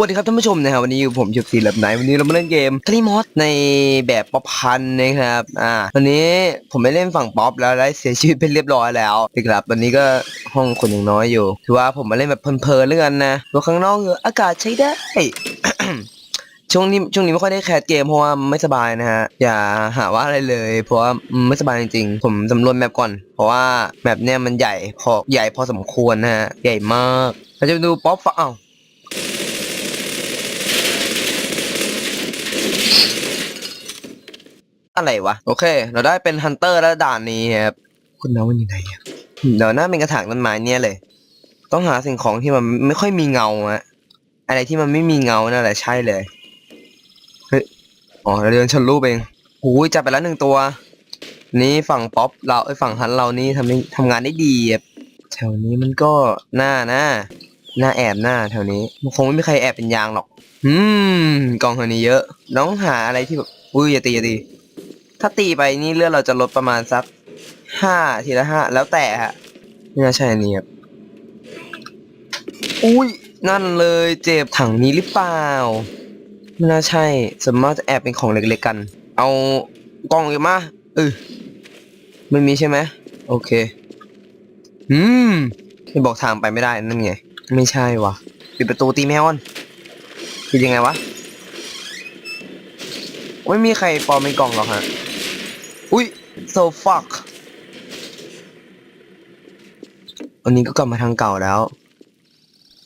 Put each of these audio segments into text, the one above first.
วัสดีครับท่านผู้ชมนะครับวันนี้อยู่ผมชุบสีแบบไหนวันนี้เรามาเล่นเกมคลีมอสในแบบป๊อปพันนะครับอ่าวันนี้ผมไม่เล่นฝั่งป๊อปแล้วได้เสียชีวิตเป็นเรียบร้อยแล้วนะครับวันนี้ก็ห้องคนยังน้อยอยู่ถือว่าผมมาเล่นแบบเพลินๆแล้วกันนะตัวข้างนอกเอออากาศใช้ได้ ช่วงนี้ช่วงนี้ไม่ค่อยได้แคสเกมเพราะว่าไม่สบายนะฮะอย่าหาว่าอะไรเลย เพราะว่าไม่สบายจริงๆผมสำรวจแมปก่อน เพราะว่าแมปเนี่ยมันใหญ่พอใหญ่พอสมควรนะฮะใหญ่มากเราจะดูป๊อปฝั่งเอ้า อะไรวะ โอเค เราได้เป็นฮันเตอร์แล้วด่านนี้ครับคุณน้าวันอยู่ไหนอะเดี๋ยวหน้าเป็นกระถางต้นไม้เนี่ยเลย ต้องหาสิ่งของที่มันไม่ค่อยมีเงาอะอะไรที่มันไม่มีเงานั่นแหละใช่เลยเฮ้ยอ๋อเราเดินชนรูปเองโอ้ยจับไปแล้วหนึ่งตัว นี่ฝั่งป๊อปเราไอ้ยฝั่งฮันเรานี่ทำได้ทำงานได้ดีอะแถวนี้มันก็หน้านะหน้าแอบหน้าแถวนี้มันคงไม่มีใครแอบเป็นยางหรอก อืมกองแถวนี้เยอะ น้องหาอะไรที่แบบอุ้ยอย่าตีอย่าตี ถ้าตีไปนี่เลือดเราจะลดประมาณสักห้าทีละห้าแล้วแต่ฮะไม่น่าใช่อันนี้ครับอุ้ยนั่นเลยเจ็บถังนี้หรือเปล่าไม่น่าใช่สมมติจะแอบเป็นของเล็กๆกัน เอากล่องอีกมาเออไม่มีใช่ไหมโอเค อืมไม่บอกทางไปไม่ได้นั่นไง ไม่ใช่วะปิดประตูตีแมวอนคือยังไงวะไม่มีใครปลอมเป็นกล่องหรอกฮะ อุ้ย so fuck วันนี้ก็กลับมาทางเก่าแล้ว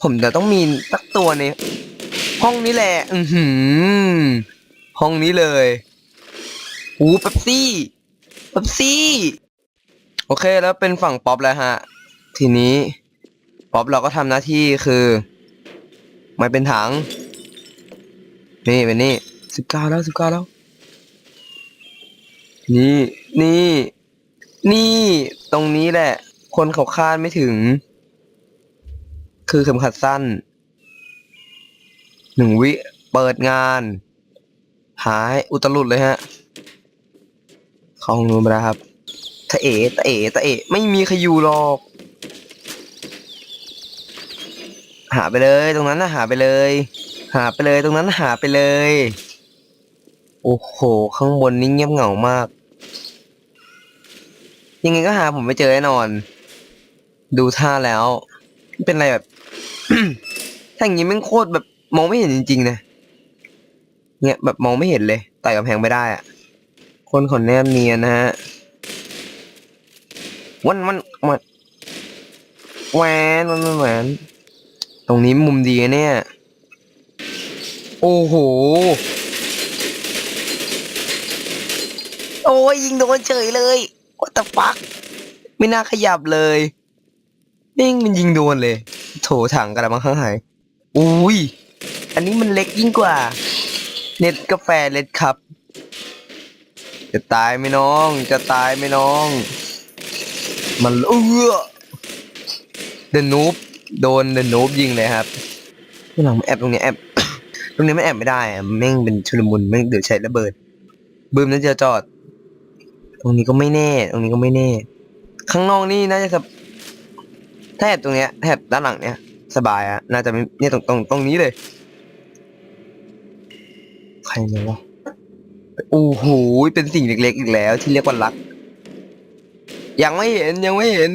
ผมจะต้องมีสักตัวในห้องนี้แหละ อือหือ ห้องนี้เลยหูเป๊ปซี่เป๊ปซี่ โอเคแล้วเป็นฝั่งป๊อปแล้วฮะ ทีนี้ ป๊อปเราก็ทำหน้าที่คือ ไม่เป็นถัง นี่เป็นนี่สิบเก้าแล้วสิบเก้าแล้ว นี่ นี่ นี่ ตรงนี้แหละ คนเขาคาดไม่ถึง คือเข็มขัดสั้น หนึ่งวิ เปิดงาน หายอุตลุดเลยฮะ เข้าห้องนู้นไปแล้วครับตะเอ๋ตะเอ๋ตะเอ๋ไม่มีใครอยู่หรอก หาไปเลยตรงนั้นนะหาไปเลย หาไปเลยตรงนั้นหาไปเลย โอ้โห ข้างบนนี่เงียบเหงามาก ยังไงก็หาผมไม่เจอแน่นอน ดูท่าแล้ว เป็นอะไรแบบ ถ้าอย่างนี้ม่งโคตรแบบมองไม่เห็นจริงๆนะเนี่ยแบบมองไม่เห็นเลยไต่กำแพงไม่ได้อะคนขนแนบเนียนนะฮะวันวันวันแหวนวันวันแหวน ตรงนี้มุมดีเนี่ย โอ้โห โอ้ยยิงโดนเฉยเลย what the fuck ไม่น่าขยับเลยนิ่งมันยิงโดนเลย โถถังกระมังข้างหายอุ้ย อันนี้มันเล็กยิ่งกว่า เน็ตกาแฟเล็ดครับ จะตายไหมน้อง จะตายไหมน้อง มันเอื้อเดนูบโดนเดนูบยิงเลยครับที่หลังมันแอบตรงนี้แอบตรงนี้ไม่แอบไม่ได้แม่งเป็นชุลมุนแม่งเดือดใช้ระเบิด บืมนั้นจะจอด ตรงนี้ก็ไม่แน่ ตรงนี้ก็ไม่แน่ ข้างนอกนี่น่าจะแทบตรงเนี้ยแทบด้านหลังเนี้ยสบายอะน่าจะไม่เนี่ยตรงตรงตรงนี้เลย ใครเนี่ยวะโอ้โหเป็นสิ่งเล็กๆอีกแล้ว ที่เรียกว่ารัก ยังไม่เห็นยังไม่เห็น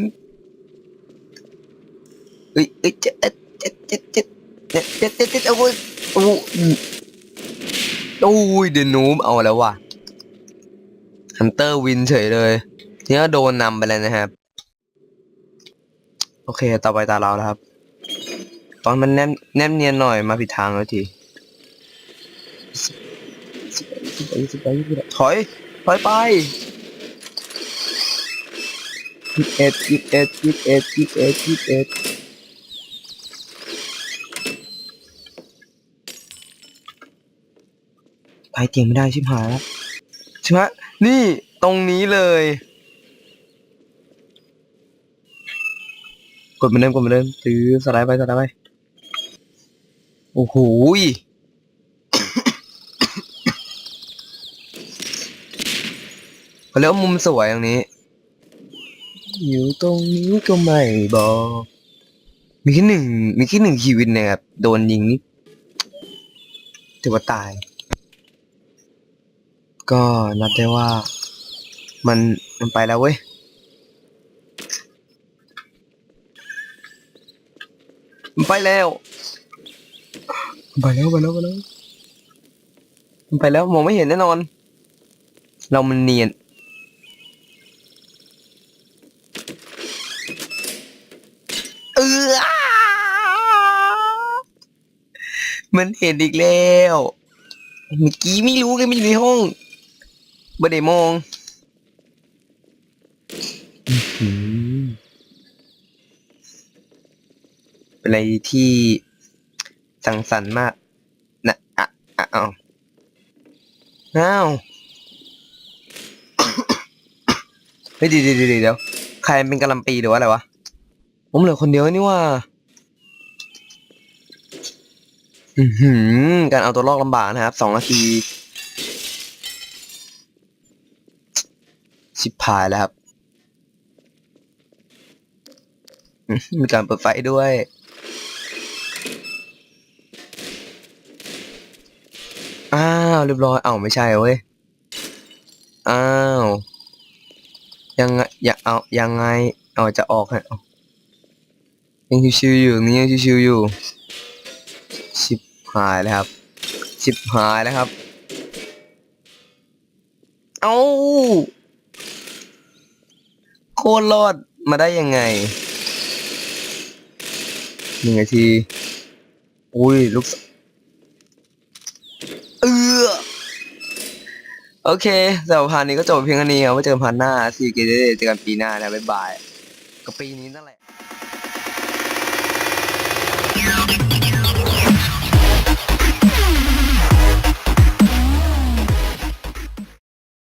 เอ้ยเอ้ยเจ็ดเจ็ดเจ็ดเจ็ดเจ็ดเจ็ดเจ็ดโอ้โหโอ้ยเดนูมเอาแล้วว่ะ ฮันเตอร์วินเฉยเลยทีนี้ก็โดนนำไปแล้วนะครับ โอเค ต่อไปตาเราแล้วครับ ตอนมันแนบแนบเนียนหน่อยมาผิดทางแล้วทีถอย ถอยไปยี่สิบเอ็ดยี่สิบเอ็ดยี่สิบเอ็ดยี่สิบเอ็ดยี่สิบเอ็ดไปเตียงไม่ได้ชิบหายแล้ว ใช่ไหมนี่ตรงนี้เลย กดเหมือนเดิมกดเหมือนเดิมซื้อสไลด์ไปสไลด์ไปโอ้โหยเขาเรียกว่ามุมสวยอย่างนี้ อยู่ตรงนี้ก็ไม่บอกมีแค่หนึ่งมีแค่หนึ่งชีวิตนะครับโดนยิงนี่ถือว่าตาย ก็นับได้ว่า มันมันไปแล้วเว้ยมันไปแล้วมันไปแล้วไปแล้วไปแล้วมันไปแล้วมองไม่เห็นแน่นอน เรามันเนียนเอออ้ามันเห็นอีกแล้ว เมื่อกี้ไม่รู้เลยมันอยู่ในห้อง บ่ได้มองเป็นอะไรที่สังสรรค์มากนะอะอะเอาอ้าวเฮ้ยเดี๋ยวเดี๋ยวเดี๋ยวเดี๋ยวใครเป็นกะลำปีหรือว่าอะไรวะ ผมเหลือคนเดียวนี่ว่า อือหือ การเอาตัวรอดลำบากนะครับสองนาที ชิบหายแล้วครับ มีการเปิดไฟด้วย อ้าวเรียบร้อย เอ้าไม่ใช่เว้ย อ้าว ยังไงอย่าเอายังไง เอาจะออกฮะเอายังชิวๆอยู่นี่ยังชิวๆอยู่ ชิบหายแล้วครับ ชิบหายแล้วครับเอ้า โคตรรอดมาได้ยังไงหนึ่งนาที อุ้ยลูกเออโอเคสำหรับพานนี้ก็จบเพียงเท่านี้ครับไว้เจอกันพาร์ทหน้าสี่เกเดเจอกันปีหน้านะบ๊ายบายก็ปีนี้นั่นแหละ